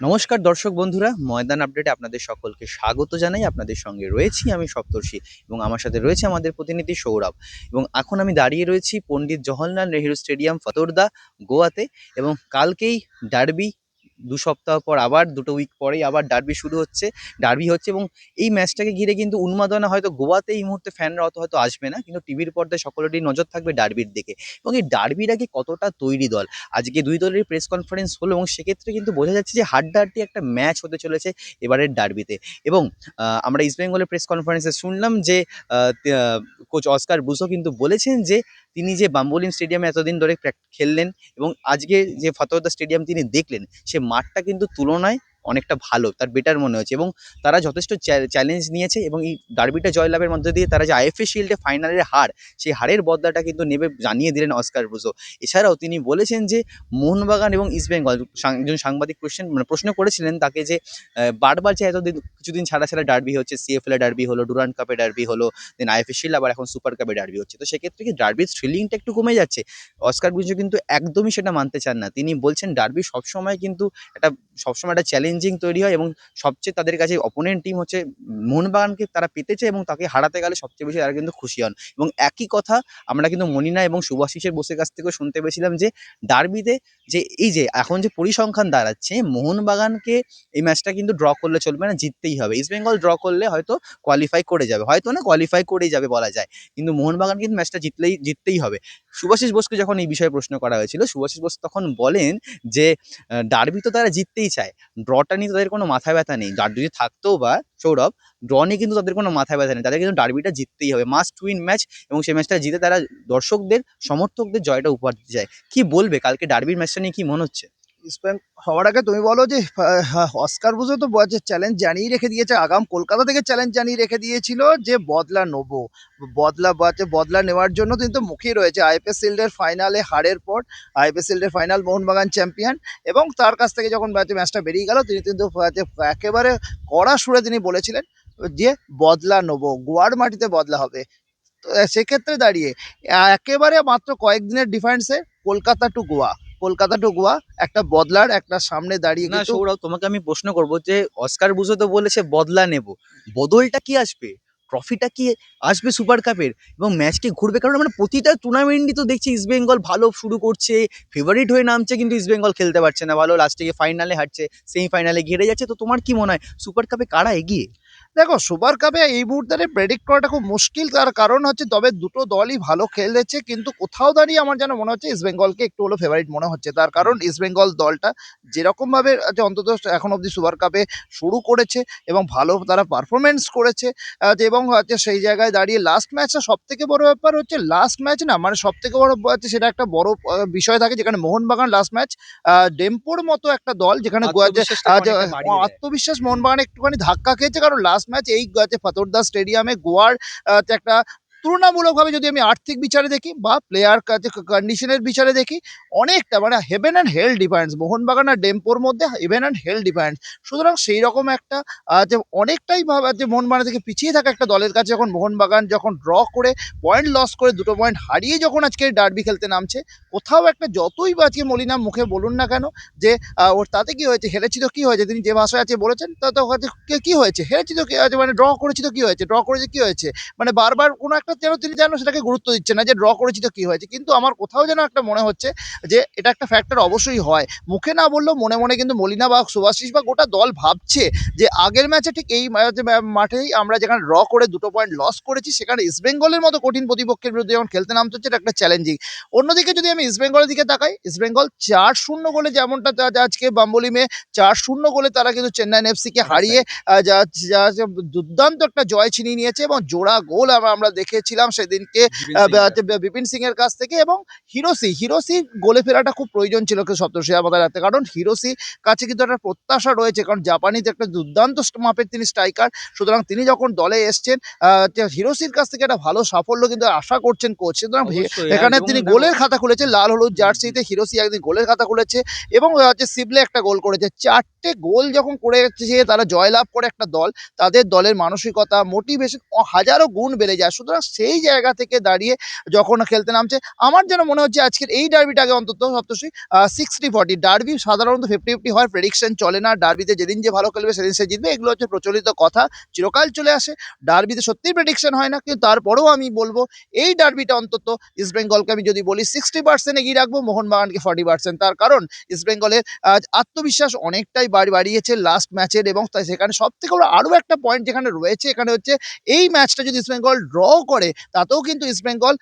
নমস্কার দর্শক বন্ধুরা, ময়দান আপডেটে আপনাদের সকলকে স্বাগত জানাই। আপনাদের সঙ্গে রয়েছি আমি সপ্তর্ষি এবং আমার সাথে রয়েছে আমাদের প্রতিনিধি সৌরভ। এবং এখন আমি দাঁড়িয়ে রয়েছি পণ্ডিত জওহরলাল নেহেরু স্টেডিয়াম, ফতোরদা, গোয়াতে এবং কালকেই ডার্বি দু সপ্তাহ পর আবার, দুটো উইক পরেই আবার ডার্বি শুরু হচ্ছে। ডার্বি হচ্ছে এবং এই ম্যাচটাকে ঘিরে কিন্তু উন্মাদনা হয়তো গোয়াতে এই মুহূর্তে ফ্যানরা অত হয়তো আসবে না, কিন্তু টিভির পর্দায় সকলেরই নজর থাকবে ডার্বির দিকে। এবং এই ডার্বির আগে কতটা তৈরি দল? আজকে দুই দলের প্রেস কনফারেন্স হলো এবং সেক্ষেত্রে কিন্তু বোঝা যাচ্ছে যে হাড্ডাহাড্ডি একটা ম্যাচ হতে চলেছে এবারের ডার্বিতে এবং আমরা ইস্ট বেঙ্গলের প্রেস কনফারেন্সে শুনলাম যে কোচ অস্কার বুসো কিন্তু বলেছেন যে তিনি যে বাম্বোলিম স্টেডিয়ামে এতদিন ধরে খেললেন এবং আজকে যে ফতোরদা স্টেডিয়াম তিনি দেখলেন, সে মাঠটা কিন্তু তুলনায় অনেকটা ভালো, তার বেটার মনে হচ্ছে এবং তারা যথেষ্ট চ্যালেঞ্জ নিয়েছে এবং এই ডার্বিটা জয়লাভের মধ্যে দিয়ে তারা যে আইএফএ শিল্ডে ফাইনালের হার, সেই হারের বদলাটা কিন্তু নেবে জানিয়ে দিলেন অস্কার বুসো এছাড়াও তিনি বলেছেন যে মোহনবাগান এবং ইস্টবেঙ্গল একজন সাংবাদিক কোশ্চেন মানে প্রশ্ন করেছিলেন তাকে যে বারবার যে এতদিন, কিছুদিন ছাড়া ছাড়া ডার্বি হচ্ছে সিএফএল ডার্বি হলো ডুরান্ড কাপে ডার্বি হলো দেন আইএফএ শিল্ড আবার এখন সুপার কাপে ডার্বি হচ্ছে। তো সেক্ষেত্রে কি ডার্বির থ্রিলিংটা একটু কমে যাচ্ছে? অস্কার বুঝো কিন্তু একদমই সেটা মানতে চান না। তিনি বলছেন ডার্বি সবসময় কিন্তু একটা, সবসময় একটা চ্যালেঞ্জিং তৈরি হয় এবং সবচেয়ে তাদের কাছে অপোনেন্ট টিম হচ্ছে মোহনবাগানকে তারা পেতেছে এবং তাকে হারাতে গেলে সবচেয়ে বেশি তারা কিন্তু খুশি হন। এবং একই কথা আমরা কিন্তু মনিনা এবং সুভাশিসের বসের কাছ থেকেও শুনতে পেয়েছিলাম যে ডার্বিতে যে এই যে এখন যে পরিসংখ্যান দাঁড়াচ্ছে, মোহনবাগানকে এই ম্যাচটা কিন্তু ড্র করলে চলবে না, জিততেই হবে। ইস্ট বেঙ্গল ড্র করলে হয়তো কোয়ালিফাই করে যাবে। হয়তো না কোয়ালিফাই করেই যাবে বলা যায়। কিন্তু মোহনবাগান কিন্তু ম্যাচটা জিতলেই, জিততেই হবে। সুভাষিস বোসকে যখন এই বিষয়ে প্রশ্ন করা হয়েছিল সুভাষিস বোস তখন বলেন যে ডার্বি তো তারা জিততেই চায়। ড্রটা নিয়ে তাদের কোনো মাথা ব্যথা নেই। ডার যদি থাকতেও বা সৌরভ, ড্র নিয়ে কিন্তু তাদের কোনো মাথা ব্যথা নেই। তাদের কিন্তু ডার্বিটা জিততেই হবে। মাস্ট উইন ম্যাচ এবং সেই ম্যাচটা জিতে তারা দর্শকদের, সমর্থকদের জয়টা উপহার দিতে চায়। কী বলবে? কালকে ডার্বির ম্যাচটা নিয়ে কী মনে হচ্ছে? স্পেন হওয়ার আগে তুমি বলো যে অস্কার বুঝো তো চ্যালেঞ্জ জানিয়ে রেখে দিয়েছে, আগাম কলকাতা থেকে চ্যালেঞ্জ জানিয়ে রেখে দিয়েছিল যে বদলা নেব। বদলা বা বদলা নেওয়ার জন্য কিন্তু মুখেই রয়েছে আইপিএস শিল্ডের ফাইনালে হারের পর আইপিএস শিল্ডের ফাইনাল মোহনবাগান চ্যাম্পিয়ন এবং তার কাছ থেকে যখন ম্যাচে ম্যাচটা বেরিয়ে গেল, তিনি কিন্তু একেবারে কড়া সুরে তিনি বলেছিলেন যে বদলা নেব, গোয়ার মাটিতে বদলা হবে। তো, সেক্ষেত্রে দাঁড়িয়ে, একেবারে মাত্র কয়েকদিনের ডিফারেন্সে কলকাতা টু গোয়া। কলকাতা টু গোয়া একটা বদলার একটা সামনে দাঁড়িয়ে না সৌরভ তোমাকে আমি প্রশ্ন করব যে অস্কার বুঝো তো বলেছে বদলা নেব। বদলটা কি আসবে? ট্রফিটা কি আসবে সুপার কাপের এবং ম্যাচ কি ঘুরবে? কারণ আমরা প্রতিটা টুর্নামেন্টই তো দেখছি ইস্ট বেঙ্গল ভালো শুরু করছে ফেভারিট হয়ে নামছে কিন্তু ইস্ট বেঙ্গল খেলতে পারছে না ভালো লাস্টে গিয়ে ফাইনালে হারছে সেমিফাইনালে ঘিরে যাচ্ছে। তো তোমার কি মনে হয়? সুপার কাপে কারা এগিয়ে? দেখো সুপার কাপে এই মুহূর্তে প্রেডিক্ট করাটা খুব মুশকিল তার কারণ হচ্ছে তবে দুটো দলই ভালো খেলেছে কিন্তু কোথাও দাঁড়িয়ে আমার যেন মনে হচ্ছে ইস্ট বেঙ্গলকে একটু হলো ফেভারিট মনে হচ্ছে তার কারণ ইস্ট বেঙ্গল দলটা যেরকমভাবে যে অন্তত এখন অবধি সুপার কাপে শুরু করেছে এবং ভালো তারা পারফরমেন্স করেছে এবং হচ্ছে সেই জায়গায় দাঁড়িয়ে লাস্ট ম্যাচটা সব থেকে বড় ব্যাপার হচ্ছে লাস্ট ম্যাচ না মানে সব থেকে বড় হচ্ছে সেটা একটা বড় বিষয় থাকে যেখানে মোহনবাগান লাস্ট ম্যাচ ডেম্পোর মতো একটা দল যেখানে। আত্মবিশ্বাস মোহনবাগান একটুখানি ধাক্কা খেয়েছে কারণ লাস্ট ম্যাচ এই যে ফতোরদা স্টেডিয়ামে গোয়ার একটা তুলনামূলকভাবে যদি আমি আর্থিক বিচারে দেখি বা প্লেয়ার কন্ডিশনের বিচারে দেখি, অনেকটা মানে heaven and hell difference Mohun Bagan আর ডেম্পোর মধ্যে হেভেন অ্যান্ড হেল ডিফারেন্স সুতরাং সেই রকম একটা যে অনেকটাই ভাবে, যে মোহনবাগান থেকে পিছিয়ে থাকা একটা দলের কাছে যখন মোহনবাগান যখন ড্র করে পয়েন্ট লস করে, দুটো পয়েন্ট হারিয়ে যখন আজকে ডার্বি খেলতে নামছে, কোথাও একটা যতই বা আজকে মলিনা মুখে বলুন না কেন, যে ওর তাতে কি হয়েছে হেরেছি তো কি হয়েছে, তিনি যে ভাষায় আছে বলেছেন তাতে কি- কি হয়েছে হেরেছি তো কি হয়েছে মানে ড্র করেছি তো কি হয়েছে ড্র করেছে কী হয়েছে মানে বারবার কোনো একটা যেন তিনি যেন সেটাকে গুরুত্ব দিচ্ছে না যে ড্র করেছি তো কী হয়েছে। কিন্তু আমার কোথাও যেন একটা মনে হচ্ছে যে এটা একটা ফ্যাক্টর অবশ্যই হয়। মুখে না বললেও মনে মনে কিন্তু মলিনা বা সুভাশিস বা গোটা দল ভাবছে যে আগের ম্যাচে ঠিক এই মা- মা- মাঠেই আমরা যেখানে ড্র করে দুটো পয়েন্ট লস করেছি সেখানে ইস্টবেঙ্গলের মতো কঠিন প্রতিপক্ষের বিরুদ্ধে যখন খেলতে নামতে হচ্ছে এটা একটা চ্যালেঞ্জিং অন্যদিকে যদি আমি ইস্টবেঙ্গলের দিকে তাকাই ইস্টবেঙ্গল চার শূন্য গোলে যেমনটা তা- বাম্বলি আজকে বাম্বলিমে চার শূন্য গোলে তারা কিন্তু চেন্নাইন এফসিকে হারিয়ে আহ, যা যা- যা দুর্দান্ত একটা জয় ছিনিয়ে নিয়েছে এবং জোড়া গোল আমরা আমরা দেখেছিলাম সেদিনকে বিপিন সিং এর কাছ থেকে এবং হিরোসি হিরোসি গোলে ফেরাটা খুব প্রয়োজন ছিল সপ্তর্ষি আমাদের হাতে। কারণ হিরোসি কাছে কিন্তু একটা প্রত্যাশা রয়েছে কারণ জাপানিতে একটা দুর্দান্ত মাপের তিনি স্ট্রাইকার। সুতরাং তিনি যখন দলে এসছেন হিরোসির কাছ থেকে একটা ভালো সাফল্য কিন্তু আশা করছেন কোচ। সুতরাং এখানে তিনি গোলের খাতা খুলেছে লাল হলুদ জার্সিতে হিরোসি একদিন গোলের খাতা খুলেছে এবং হচ্ছে সিবলে একটা গোল করেছে। চারটে গোল যখন করেছে তারা জয়লাভ করে একটা দল। তাদের দলের মানসিকতা মোটিভেশন হাজারো গুণ বেড়ে যায়। সুতরাং সেই জায়গা থেকে দাঁড়িয়ে যখন খেলতে নামছে, আমার যেন মনে হচ্ছে আজকের এই ডার্বিটাকে অন্তত সপ্তর্ষি সিক্সটি ফর্টি ডার্বি সাধারণত ফিফটি ফিফটি হয় প্রেডিকশন চলে না, ডার্বিতে যেদিন যে ভালো খেলবে সেদিন সে জিতবে, এগুলো হচ্ছে প্রচলিত কথা, চিরকাল চলে আসে, ডার্বিতে সত্যিই প্রেডিকশন হয় না, কিন্তু তারপরেও আমি বলব, এই ডার্বিটা অন্তত ইস্ট বেঙ্গলকে আমি যদি বলি সিক্সটি পার্সেন্ট এগিয়ে রাখব, মোহনবাগানকে ফর্টি পার্সেন্ট তার কারণ ইস্ট বেঙ্গলের আত্মবিশ্বাস অনেকটাই বাড়ি, বাড়িয়েছে লাস্ট ম্যাচের এবং তাই সেখানে সব থেকে আরও একটা পয়েন্ট যেখানে রয়েছে, এখানে হচ্ছে এই ম্যাচটা যদি ইস্ট বেঙ্গল ড্র করে তাতেও কিন্তু ইস্ট বেঙ্গল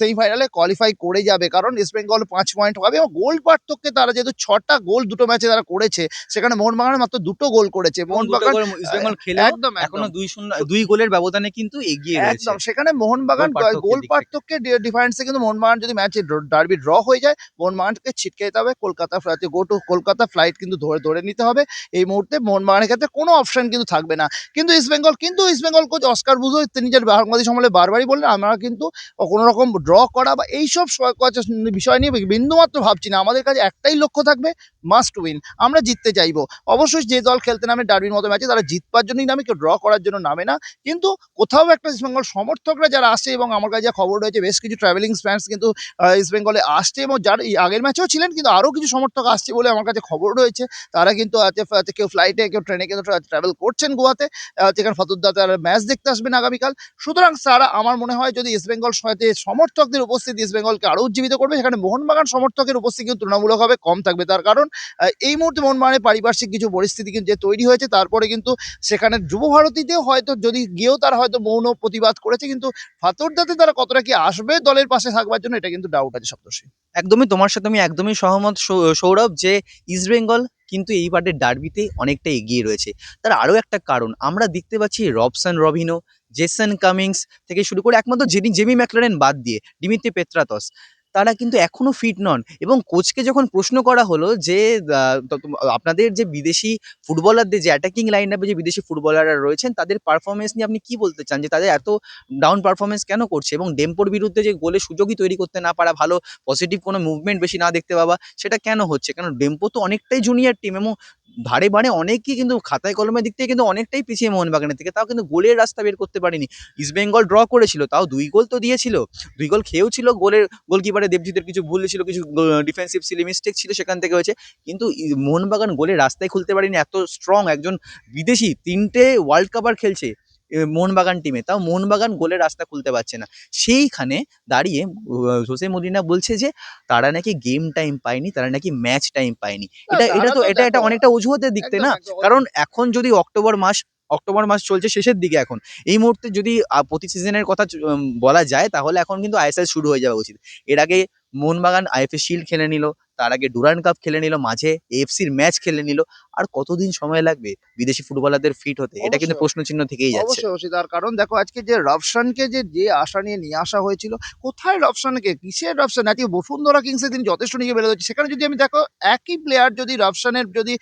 সেমিফাইনালে কোয়ালিফাই করে যাবে। কারণ ইস্ট বেঙ্গল পাঁচ পয়েন্ট পাবে এবং গোল পার্থক্যে তারা যেহেতু ছটা গোল দুটো ম্যাচে তারা করেছে সেখানে মোহনবাগান মাত্র দুটো গোল করেছে। মোহনবাগান ইস্ট বেঙ্গল খেলে একদম এখনও দুই শূন্য দুই গোলের ব্যবধানে কিন্তু এগিয়ে একদম সেখানে মোহনবাগান গোল পার্থক্যের ডিফারেন্সে কিন্তু মোহনবাগান যদি ম্যাচে ডার্বি ড্র হয়ে যায় মোহনবাগানকে ছিটকে যেতে হবে। কলকাতা ফ্লাইটে গো টু কলকাতা ফ্লাইট কিন্তু ধরে ধরে নিতে হবে। এই মুহূর্তে মোহনবাগানের ক্ষেত্রে কোনো অপশন কিন্তু থাকবে না। কিন্তু ইস্ট বেঙ্গল কিন্তু ইস্ট বেঙ্গল কোচ অস্কার বুঝো তিনি নিজের বাংলাদেশ আমলে বারবারই বললেন আমরা কিন্তু কোনো রকম ড্র করা বা এইসব বিষয় নিয়ে বিন্দুমাত্র ভাবছি না। আমাদের কাছে একটাই লক্ষ্য থাকবে মাস্ট উইন আমরা জিততে চাইব। অবশ্যই যে দল খেলতে নামে ডার্বির মতো ম্যাচে তারা জিতবার জন্যই নামে, কেউ ড্র করার জন্য নামে না। কিন্তু কোথাও একটা ইস্টবেঙ্গল সমর্থকরা যারা আসছে এবং আমার কাছে যা খবর রয়েছে, বেশ কিছু ট্রাভেলিং ফ্যান্স কিন্তু ইস্টবেঙ্গলে আসছে এবং যার আগের ম্যাচেও ছিলেন, কিন্তু আরও কিছু সমর্থক আসছে বলে আমার কাছে খবর রয়েছে। তারা কিন্তু কেউ ফ্লাইটে কেউ ট্রেনে কিন্তু ট্রাভেল করছেন গোয়াতে। যেখানে ফতুদ্দা তারা ম্যাচ দেখতে আসবেন আগামীকাল। সুতরাং তারা আমার মনে হয় যদি ইস্টবেঙ্গল সাথে সমর্থকদের উপস্থিতি ইস্টবেঙ্গলকে আরও উজ্জীবিত করবে, সেখানে মোহনবাগান সমর্থকের উপস্থিতি কিন্তু তুলনামূলকভাবে কম থাকবে। তার কারণ এই মুহূর্তে মোহনবাগানের পারিপার্শ্বিক কিছু পরিস্থিতি কিন্তু যে তৈরি হয়েছে, তারপরে কিন্তু সেখানে যুব ভারতীতেও হয়তো যদি গিয়েও তারা হয়তো মৌন প্রতিবাদ করেছে, কিন্তু ফাতরদাতে তারা কতটা কি আসবে দলের পাশে থাকবার জন্য, এটা কিন্তু ডাউট আছে সপ্তর্ষি। একদমই, তোমার সাথে আমি একদমই সহমত সৌরভ, যে ইস্ট বেঙ্গল কিন্তু এইবারের ডার্বিতে অনেকটা এগিয়ে রয়েছে। তার আরও একটা কারণ, আমরা দেখতে পাচ্ছি রবসন রবিনো, জেসন কামিংস থেকে শুরু করে একমাত্র জেনি জেমি ম্যাকলারেন বাদ দিয়ে ডিমিত্রি পেত্রাতস। তারা কিন্তু এখনও ফিট নন। এবং কোচকে যখন প্রশ্ন করা হলো যে আপনাদের যে বিদেশি ফুটবলারদের যে অ্যাটাকিং লাইন আপে যে বিদেশি ফুটবলাররা রয়েছেন, তাদের পারফরমেন্স নিয়ে আপনি কি বলতে চান? যে তাদের এত ডাউন পারফরমেন্স কেন করছে? এবং ডেম্পোর বিরুদ্ধে যে গোলের সুযোগই তৈরি করতে না পারা ভালো পজিটিভ কোনো মুভমেন্ট বেশি না দেখতে পাওয়া, সেটা কেন হচ্ছে? কারণ ডেম্পো তো অনেকটাই জুনিয়র টিম এবং ধারে বাড়ে অনেকেই কিন্তু খাতায় কলমের দিক থেকে কিন্তু অনেকটাই পিছিয়ে মোহনবাগানের থেকে তাও কিন্তু গোলের রাস্তা বের করতে পারেনি। ইস্টবেঙ্গল ড্র করেছিল তাও দুই গোল তো দিয়েছিল। দুই গোল খেয়েও ছিল গোলের গোলকিপারে দেবজিতের কিছু ভুল ছিল কিছু ডিফেন্সিভ সিলি মিস্টেক ছিল সেখান থেকে হয়েছে। কিন্তু মোহনবাগান গোলের রাস্তায় খুলতে পারেনি এত স্ট্রং একজন বিদেশি তিনটে ওয়ার্ল্ড কাপার খেলছে। এ, মোহনবাগান টিমে তাও মোহনবাগান গোলের রাস্তা খুলতে পারছে না। সেইখানে দাঁড়িয়ে জোসে মদিনা বলছে যে তারা নাকি গেম টাইম পায়নি তারা নাকি ম্যাচ টাইম পায়নি। এটা এটা তো এটা এটা অনেকটা অজুহাতের দিক থেকে না? কারণ এখন যদি অক্টোবর মাস অক্টোবর মাস চলছে শেষের দিকে এখন। এই মুহূর্তে যদি প্রতি সিজনের কথা বলা যায় তাহলে এখন কিন্তু আইএসএল শুরু হয়ে যাওয়া উচিত। এর আগে মোহনবাগান আইএফএ শিল্ড খেলে নিল। তার আগে ডুরান কাপ খেলে নিল মাঝে এফসির ম্যাচ খেলে নিল। আর কতদিন সময় লাগবে বিদেশি ফুটবলারদের ফিট হতে? এটা কিন্তু। প্রশ্ন চিহ্ন থেকেই যাচ্ছে। অবশ্যই তার কারণ দেখো আজকে যে রবসানকে যে যে আশা নিয়ে নিয়ে আসা হয়েছিল কোথায় রবসানকে কিসের রবসান আজকে বসুন্ধরা কিংসে তিনি যথেষ্ট নিজে বেড়ে যাচ্ছে সেখানে যদি আমি দেখো একই প্লেয়ার যদি রবসানের যদি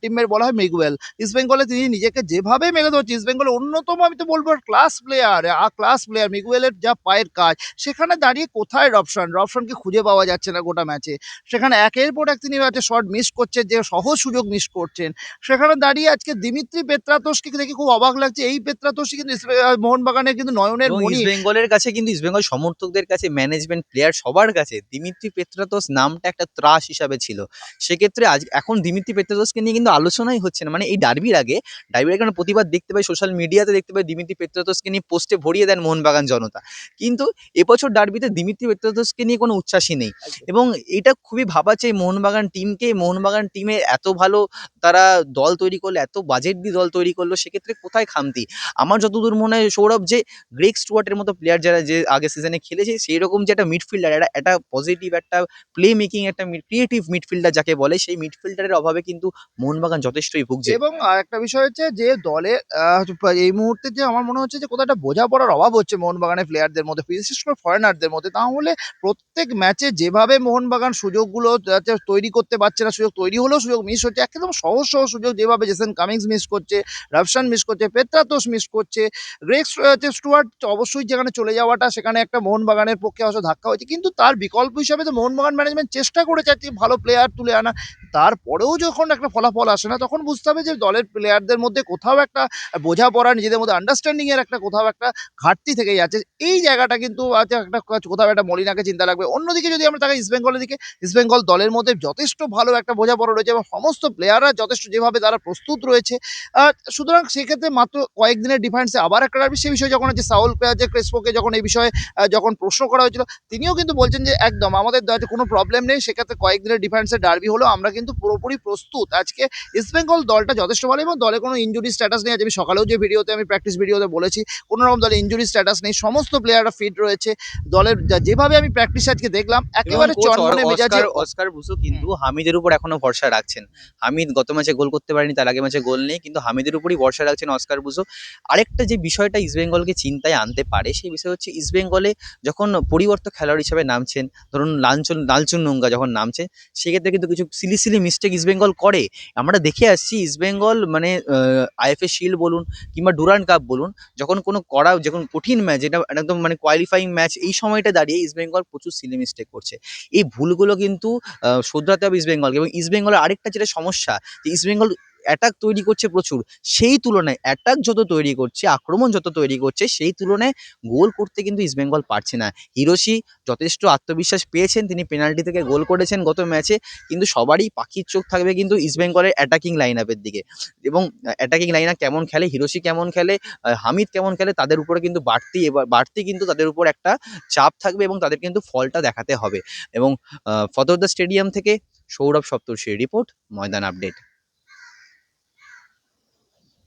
টিমের বলা হয় মিগুয়েল ইস্ট বেঙ্গলে তিনি নিজেকে যেভাবে মেলে ধরছে ইস্ট বেঙ্গলের অন্যতম আমি তো বলব ক্লাস প্লেয়ার আর ক্লাস প্লেয়ার মিগুয়েলের যা পায়ের কাজ সেখানে দাঁড়িয়ে কোথায় রবসান রবসানকে খুঁজে পাওয়া যাচ্ছে না গোটা ম্যাচে সেখানে একের পর এক তিনি হচ্ছে শট মিস করছেন যে সহজ সুযোগ মিস করছেন। সেখানে দাঁড়িয়ে আজকে দিমিত্রি পেত্রাতোষকে দেখে খুব অবাক লাগছে। এই পেত্রাতোসই কিন্তু মোহনবাগানের কিন্তু নয়নের বেঙ্গলের কাছে কিন্তু ইস্ট বেঙ্গল সমর্থকদের কাছে ম্যানেজমেন্ট প্লেয়ার সবার কাছে দিমিত্রি পেত্রাতোষ নামটা একটা ত্রাস হিসাবে ছিল। সেক্ষেত্রে আজ এখন দিমিত্রি পেত্রাতোসকে নিয়ে কিন্তু আলোচনাই হচ্ছে না। মানে এই ডার্বির আগে ডার্বির আগে প্রতিবাদ দেখতে পাই সোশ্যাল মিডিয়াতে দেখতে পাই দিমিত্রি পেত্রাতোসকে নিয়ে পোস্টে ভরিয়ে দেন মোহনবাগান জনতা। কিন্তু এবছর ডার্বিতে দিমিত্রি পেত্রাতোসকে নিয়ে কোনো উচ্ছ্বাসই নেই। এবং এটা খুবই ভাবাচ্ছে এই মোহনবাগান টিমকে মোহনবাগান টিমে এত ভালো তারা দল তৈরি করল, এত বাজেট দিয়ে দল তৈরি করল, সেক্ষেত্রে কোথায় খামতি? আমার যতদূর মনে হয় সৌরভ যে গ্রেক স্টুয়ার্টের মতো প্লেয়ার যারা যে আগে সিজনে খেলেছে সেই রকম যে একটা মিডফিল্ডার একটা একটা পজিটিভ একটা প্লে মেকিং একটা ক্রিয়েটিভ মিডফিল্ডার যাকে বলে, সেই মিডফিল্ডারের অভাবে কিন্তু মোহনবাগান যথেষ্টই ভুগছে। এবং আরেকটা বিষয় হচ্ছে যে দলে এই মুহূর্তে যে আমার মনে হচ্ছে যে কোথাও একটা বোঝাপড়ার অভাব হচ্ছে মোহনবাগানের প্লেয়ারদের মধ্যে, বিশেষ করে ফরেনারদের মধ্যে। তাহলে প্রত্যেক ম্যাচে যেভাবে মোহনবাগান সুযোগগুলো যাতে তৈরি করতে পারছে না, সুযোগ তৈরি হলেও সুযোগ মিস হচ্ছে, একদম সহজ সহজ সুযোগ যেভাবে জেসেন কামিংস মিস করছে রাফসান মিস করছে পেত্রাতোস মিস করছে গ্রেক্স স্টুয়ার্ট অবশ্যই যেখানে চলে যাওয়াটা, সেখানে একটা মোহনবাগানের পক্ষে হয়তো ধাক্কা হয়েছে, কিন্তু তার বিকল্প হিসাবে তো মোহনবাগান ম্যানেজমেন্ট চেষ্টা করে যাচ্ছে ভালো প্লেয়ার তুলে আনা, তারপরেও যখন একটা ফলাফল আসে না, তখন বুঝতে হবে যে দলের প্লেয়ারদের মধ্যে কোথাও একটা বোঝাপড়া, নিজেদের মধ্যে আন্ডারস্ট্যান্ডিং এর একটা কোথাও একটা ঘাটতি থেকে যাচ্ছে, এই জায়গাটা কিন্তু একটা কোথাও একটা মলিনাকে চিন্তা লাগবে, অন্যদিকে যদি আমরা তাকে ইস্ট বেঙ্গলের দিকে ইস্ট বেঙ্গল দলের মধ্যে যথেষ্ট ভালো একটা বোঝাপড়া রয়েছে এবং সমস্ত প্লেয়াররা যথেষ্ট যেভাবে তারা প্রস্তুত রয়েছে। সুতরাং সেক্ষেত্রে মাত্র কয়েকদিনের ডিফারেন্সে আবার একটা ডার্বি সে বিষয়ে যখন হচ্ছে সাউল যে ক্রেসপোকে যখন এই বিষয়ে যখন প্রশ্ন করা হয়েছিল তিনিও কিন্তু বলছেন যে একদম আমাদের দলে কোনো প্রবলেম নেই। সেক্ষেত্রে কয়েকদিনের ডিফারেন্সের ডার্বি হলো। আমরা কিন্তু পুরোপুরি প্রস্তুত। আজকে ইস্ট বেঙ্গল দলটা যথেষ্ট ভালো এবং দলে কোনো ইঞ্জুরি স্ট্যাটাস নেই। আজ আমি সকালেও যে ভিডিওতে আমি প্র্যাকটিস ভিডিওতে বলেছি কোনো রকম দলে ইঞ্জুরি স্ট্যাটাস নেই। সমস্ত প্লেয়াররা ফিট রয়েছে। দলের যেভাবে আমি প্র্যাকটিস আজকে দেখলাম একেবারে coach মেজাজে অস্কার বুসু কিন্তু হামিদের উপর এখনও ভরসা রাখছেন। হামিদ গত ম্যাচে গোল করতে পারেনি তার আগে ম্যাচে গোল নেই কিন্তু হামিদের উপরই ভরসা রাখছেন অস্কার বুসু আরেকটা যে বিষয়টা ইস্টবেঙ্গলকে চিন্তায় আনতে পারে সেই বিষয় হচ্ছে ইস্টবেঙ্গলে যখন পরিবর্তক খেলোয়াড় হিসেবে নামছেন ধরুন লালচুন লালচুন নোঙ্গা যখন নামছে সেক্ষেত্রে কিন্তু কিছু সিলি সিলি মিস্টেক ইস্টবেঙ্গল করে। আমরা দেখে আসছি ইস্টবেঙ্গল মানে আইএফএ শিল্ড বলুন কিংবা ডুরান কাপ বলুন যখন কোনো করা যখন কঠিন ম্যাচ যেটা একদম মানে কোয়ালিফাইং ম্যাচ এই সময়টা দাঁড়িয়ে ইস্টবেঙ্গল প্রচুর সিলি মিস্টেক করছে। এই ভুলগুলো কিন্তু শোধরাতে হবে ইস্টবেঙ্গলকে এবং ইস্টবেঙ্গলের আরেকটা যেটা সমস্যা যে ইস্টবেঙ্গল অ্যাটাক তৈরি করছে প্রচুর। সেই তুলনায় অ্যাটাক যত তৈরি করছে, আক্রমণ যত তৈরি করছে, সেই তুলনায় গোল করতে কিন্তু ইস্টবেঙ্গল পারছে না। হিরোশি যথেষ্ট আত্মবিশ্বাস পেয়েছেন, তিনি পেনাল্টি থেকে গোল করেছেন গত ম্যাচে কিন্তু সবারই পাখির চোখ থাকবে কিন্তু ইস্টবেঙ্গলের অ্যাটাকিং লাইন আপের দিকে। এবং অ্যাটাকিং লাইন আপ কেমন খেলে, হিরোশি কেমন খেলে হামিদ কেমন খেলে, তাদের উপরে কিন্তু বাড়তি এবার, বাড়তি কিন্তু তাদের উপর একটা চাপ থাকবে এবং তাদের কিন্তু ফলটা দেখাতে হবে। এবং ফতোরদা স্টেডিয়াম থেকে সৌরভ সপ্তর্ষির রিপোর্ট ময়দান আপডেট